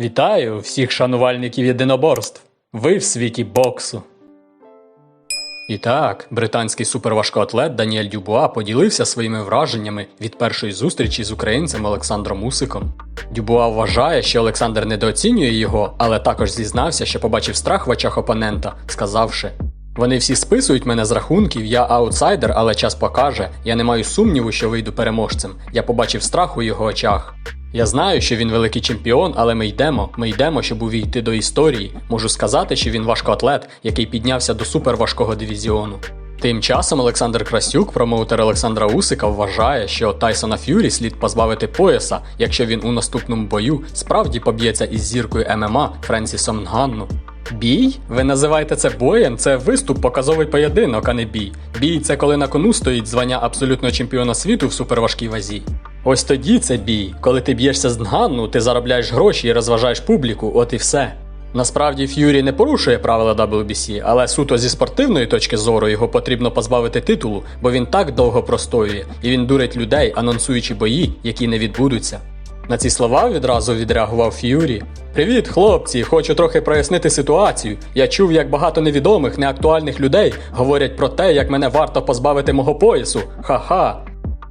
Вітаю всіх шанувальників єдиноборств. Ви в світі боксу. І так, британський суперважкоатлет Даніель Дюбуа поділився своїми враженнями від першої зустрічі з українцем Олександром Усиком. Дюбуа вважає, що Олександр недооцінює його, але також зізнався, що побачив страх в очах опонента, сказавши: Вони всі списують мене з рахунків, я аутсайдер, але час покаже. Я не маю сумніву, що вийду переможцем. Я побачив страх у його очах. Я знаю, що він великий чемпіон, але ми йдемо. Ми йдемо, щоб увійти до історії. Можу сказати, що він важкоатлет, який піднявся до суперважкого дивізіону. Тим часом Олександр Красюк, промоутер Олександра Усика, вважає, що Тайсона Ф'юрі слід позбавити пояса, якщо він у наступному бою справді поб'ється із зіркою ММА Френсісом Нганну. Бій? Ви називаєте це боєм? Це виступ, показовий поєдинок, а не бій. Бій це коли на кону стоїть звання абсолютного чемпіона світу в суперважкій вазі. Ось тоді це бій. Коли ти б'єшся з Нганну, ти заробляєш гроші і розважаєш публіку, от і все. Насправді Ф'юрі не порушує правила WBC, але суто зі спортивної точки зору його потрібно позбавити титулу, бо він так довго простоює, і він дурить людей, анонсуючи бої, які не відбудуться. На ці слова відразу відреагував Ф'юрі. Привіт, хлопці! Хочу трохи прояснити ситуацію. Я чув, як багато невідомих, неактуальних людей говорять про те, як мене варто позбавити мого поясу. Ха-ха.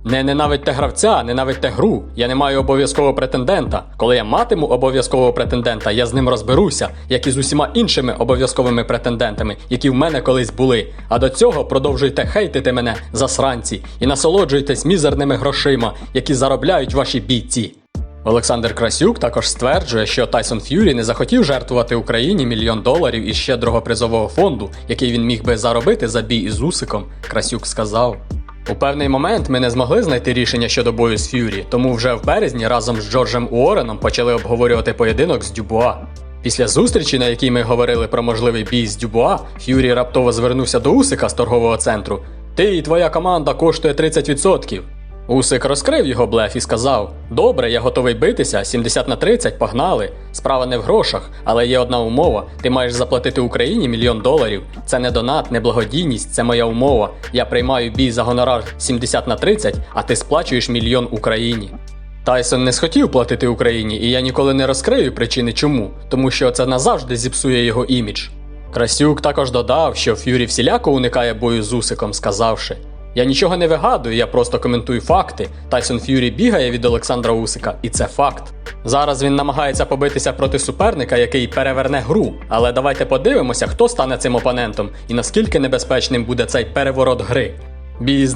Не ненавидьте гравця, ненавидьте гру. Я не маю обов'язкового претендента. Коли я матиму обов'язкового претендента, я з ним розберуся, як і з усіма іншими обов'язковими претендентами, які в мене колись були. А до цього продовжуйте хейтити мене, засранці, і насолоджуйтесь мізерними грошима, які заробляють ваші бійці. Олександр Красюк також стверджує, що Тайсон Ф'юрі не захотів жертвувати Україні мільйон доларів із щедрого призового фонду, який він міг би заробити за бій із Усиком. Красюк сказав. У певний момент ми не змогли знайти рішення щодо бою з Ф'юрі, тому вже в березні разом з Джорджем Уореном почали обговорювати поєдинок з Дюбуа. Після зустрічі, на якій ми говорили про можливий бій з Дюбуа, Ф'юрі раптово звернувся до Усика з торгового центру. Ти і твоя команда коштує 30%. Усик розкрив його блеф і сказав: Добре, я готовий битися, 70 на 30, погнали. Справа не в грошах, але є одна умова: ти маєш заплатити Україні мільйон доларів. Це не донат, не благодійність, це моя умова. Я приймаю бій за гонорар 70 на 30, а ти сплачуєш мільйон Україні. Тайсон не схотів платити Україні, і я ніколи не розкрию причини чому, тому що це назавжди зіпсує його імідж. Красюк також додав, що Ф'юрі всіляко уникає бою з Усиком, сказавши: Я нічого не вигадую, я просто коментую факти. Тайсон Ф'юрі бігає від Олександра Усика, і це факт. Зараз він намагається побитися проти суперника, який переверне гру. Але давайте подивимося, хто стане цим опонентом і наскільки небезпечним буде цей переворот гри. Бій з?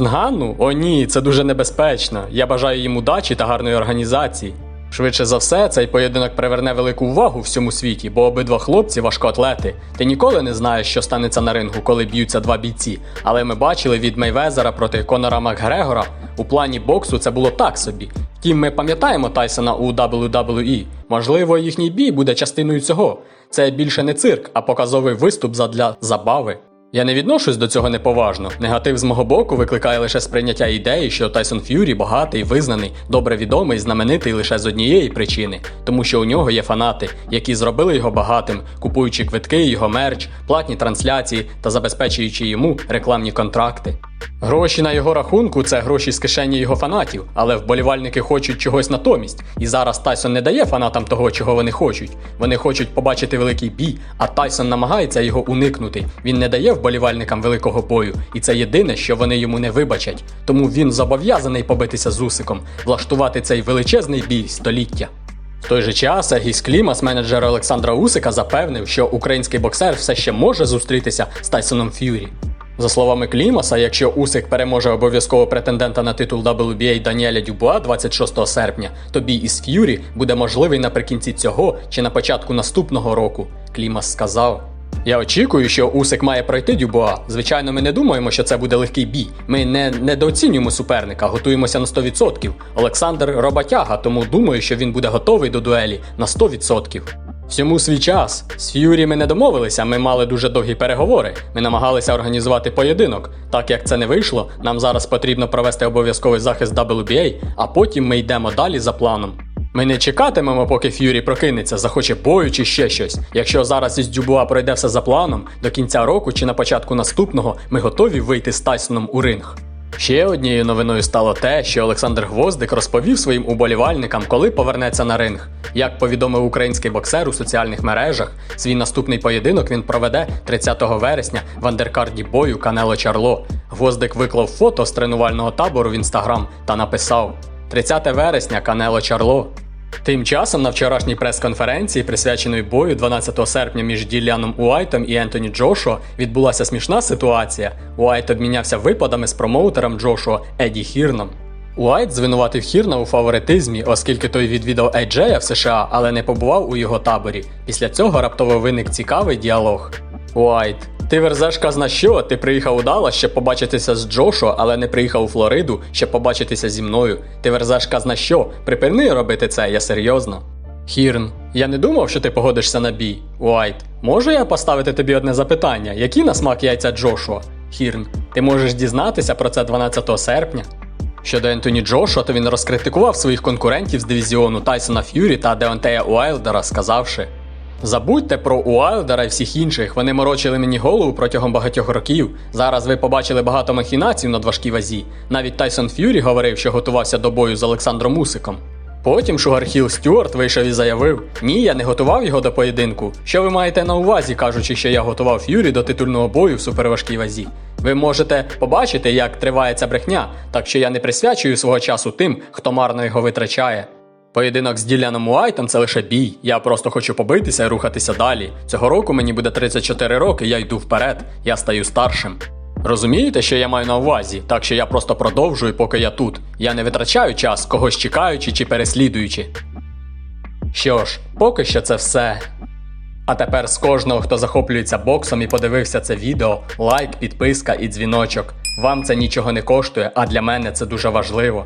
О ні, це дуже небезпечно. Я бажаю їм удачі та гарної організації. Швидше за все, цей поєдинок приверне велику увагу всьому світі, бо обидва хлопці важкоатлети. Ти ніколи не знаєш, що станеться на рингу, коли б'ються два бійці. Але ми бачили від Мейвезера проти Конора Макгрегора. У плані боксу це було так собі. Втім, ми пам'ятаємо Тайсона у WWE. Можливо, їхній бій буде частиною цього. Це більше не цирк, а показовий виступ задля забави. Я не відношусь до цього неповажно. Негатив з мого боку викликає лише сприйняття ідеї, що Тайсон Ф'юрі багатий, визнаний, добре відомий, знаменитий лише з однієї причини, тому що у нього є фанати, які зробили його багатим, купуючи квитки, його мерч, платні трансляції та забезпечуючи йому рекламні контракти. Гроші на його рахунку це гроші з кишені його фанатів, але вболівальники хочуть чогось натомість. І зараз Тайсон не дає фанатам того, чого вони хочуть. Вони хочуть побачити великий бій, а Тайсон намагається його уникнути. Він не дає вболівальникам великого бою, і це єдине, що вони йому не вибачать. Тому він зобов'язаний побитися з Усиком, влаштувати цей величезний бій століття. В той же час Гіс Клімас, менеджер Олександра Усика, запевнив, що український боксер все ще може зустрітися з Тайсоном Ф'юрі. За словами Клімаса, якщо Усик переможе обов'язково претендента на титул WBA Даніеля Дюбуа 26 серпня, то бій із Ф'юрі буде можливий наприкінці цього чи на початку наступного року. Клімас сказав. Я очікую, що Усик має пройти Дюбуа. Звичайно, ми не думаємо, що це буде легкий бій. Ми не недооцінюємо суперника, готуємося на 100%. Олександр роботяга, тому думаю, що він буде готовий до дуелі на 100%. Всьому свій час. З Ф'юрі ми не домовилися, ми мали дуже довгі переговори. Ми намагалися організувати поєдинок. Так як це не вийшло, нам зараз потрібно провести обов'язковий захист WBA, а потім ми йдемо далі за планом. Ми не чекатимемо, поки Ф'юрі прокинеться, захоче бою чи ще щось. Якщо зараз із Дюбуа пройде все за планом, до кінця року чи на початку наступного ми готові вийти з Тайсоном у ринг. Ще однією новиною стало те, що Олександр Гвоздик розповів своїм уболівальникам, коли повернеться на ринг. Як повідомив український боксер у соціальних мережах, свій наступний поєдинок він проведе 30 вересня в андеркарді бою Канело Чарло. Гвоздик виклав фото з тренувального табору в інстаграм та написав: 30 вересня Канело Чарло. Тим часом на вчорашній прес-конференції, присвяченої бою 12 серпня між Ділляном Уайтом і Ентоні Джошуа, відбулася смішна ситуація. Уайт обмінявся випадами з промоутером Джошуа Еді Хірном. Уайт звинуватив Хірна у фаворитизмі, оскільки той відвідав Еджея в США, але не побував у його таборі. Після цього раптово виник цікавий діалог. Уайт, ти верзеш казна що? Ти приїхав у Даллас, щоб побачитися з Джошуа, але не приїхав у Флориду, щоб побачитися зі мною. Ти верзеш казна що? Припини робити це, я серйозно. Хірн, я не думав, що ти погодишся на бій. Уайт, можу я поставити тобі одне запитання? Які на смак яйця Джошуа? Хірн, ти можеш дізнатися про це 12 серпня? Щодо Ентоні Джошуа, то він розкритикував своїх конкурентів з дивізіону Тайсона Ф'юрі та Деонтея Уайлдера, сказавши: Забудьте про Уайлдера і всіх інших. Вони морочили мені голову протягом багатьох років. Зараз ви побачили багато махінацій на важкій вазі. Навіть Тайсон Ф'юрі говорив, що готувався до бою з Олександром Усиком. Потім Шугархіл Стюарт вийшов і заявив: Ні, я не готував його до поєдинку. Що ви маєте на увазі, кажучи, що я готував Ф'юрі до титульного бою в суперважкій вазі? Ви можете побачити, як триває ця брехня, так що я не присвячую свого часу тим, хто марно його витрачає. Поєдинок з Діляном Уайтом це лише бій. Я просто хочу побитися і рухатися далі. Цього року мені буде 34 роки, я йду вперед, я стаю старшим. Розумієте, що я маю на увазі, так що я просто продовжую, поки я тут. Я не витрачаю час, когось чекаючи чи переслідуючи. Що ж, поки що це все. А тепер з кожного, хто захоплюється боксом і подивився це відео, лайк, підписка і дзвіночок. Вам це нічого не коштує, а для мене це дуже важливо.